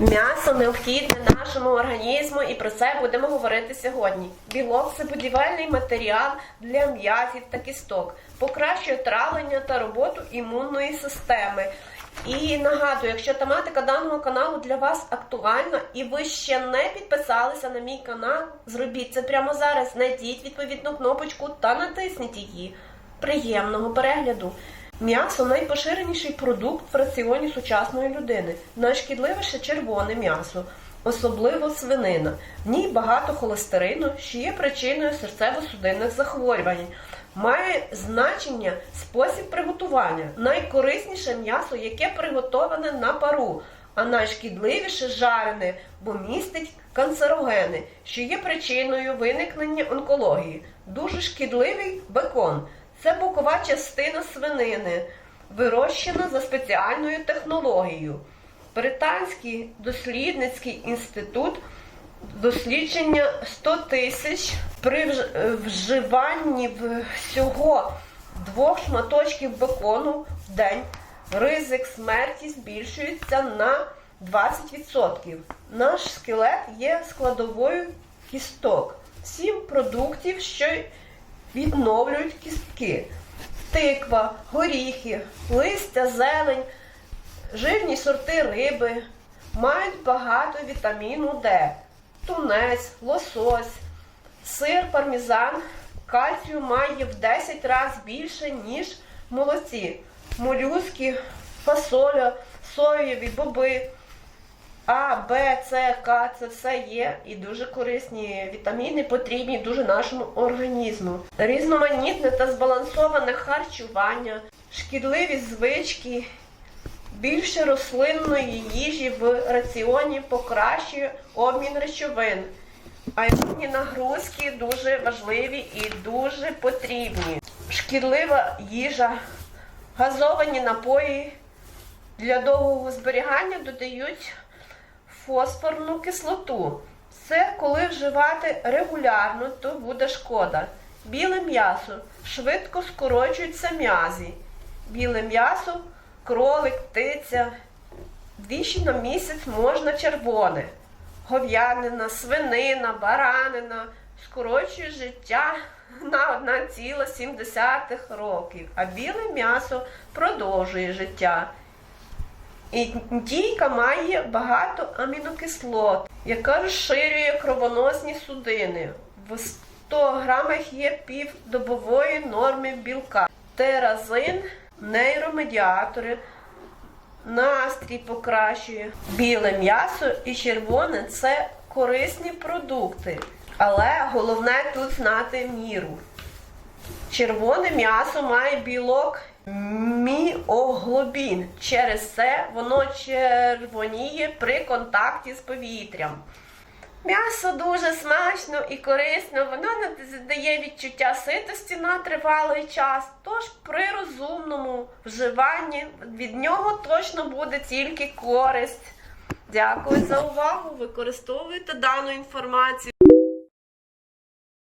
М'ясо необхідне нашому організму, і про це будемо говорити сьогодні. Білок це будівельний матеріал для м'язів та кісток, покращує травлення та роботу імунної системи. І нагадую, якщо тематика даного каналу для вас актуальна і ви ще не підписалися на мій канал, зробіть це прямо зараз. Знайдіть відповідну кнопочку та натисніть її. Приємного перегляду! М'ясо найпоширеніший продукт в раціоні сучасної людини. Найшкідливіше червоне м'ясо, особливо свинина. В ній багато холестерину, що є причиною серцево-судинних захворювань. Має значення спосіб приготування. Найкорисніше м'ясо, яке приготоване на пару, а найшкідливіше жарене, бо містить канцерогени, що є причиною виникнення онкології. Дуже шкідливий бекон. Це бокова частина свинини, вирощена за спеціальною технологією. Британський дослідницький інститут дослідження 100 тисяч при е, вживанні всього двох шматочків бекону в день ризик смерті збільшується на 20%. Наш скелет є складовою кісток. Сім продуктів, що відновлюють кістки. Тиква, горіхи, листя, зелень, жирні сорти риби мають багато вітаміну Д, тунець, лосось, сир, пармезан, кальцію має в 10 разів більше, ніж молоці, молюски, фасоля, соєві, боби. А, Б, С, К це все є і дуже корисні вітаміни потрібні дуже нашому організму. Різноманітне та збалансоване харчування, шкідливі звички, більше рослинної їжі в раціоні покращує обмін речовин. А іонні нагрузки дуже важливі і дуже потрібні. Шкідлива їжа, газовані напої для довгого зберігання додають фосфорну кислоту. Це коли вживати регулярно, то буде шкода. Біле м'ясо швидко скорочуються м'язі. Біле м'ясо, кролик, птиця. Двічі на місяць можна червоне. Гов'янина, свинина, баранина скорочує життя на 1,7 років, а біле м'ясо продовжує життя. Індійка має багато амінокислот, яка розширює кровоносні судини. В 100 грамах є півдобової норми білка. Теразин, нейромедіатори, настрій покращує. Біле м'ясо і червоне це корисні продукти. Але головне тут знати міру. Червоне м'ясо має білок міоглобін. Через це воно червоніє при контакті з повітрям. М'ясо дуже смачно і корисно, воно дає відчуття ситості на тривалий час. Тож при розумному вживанні від нього точно буде тільки користь. Дякую за увагу. Використовуйте дану інформацію.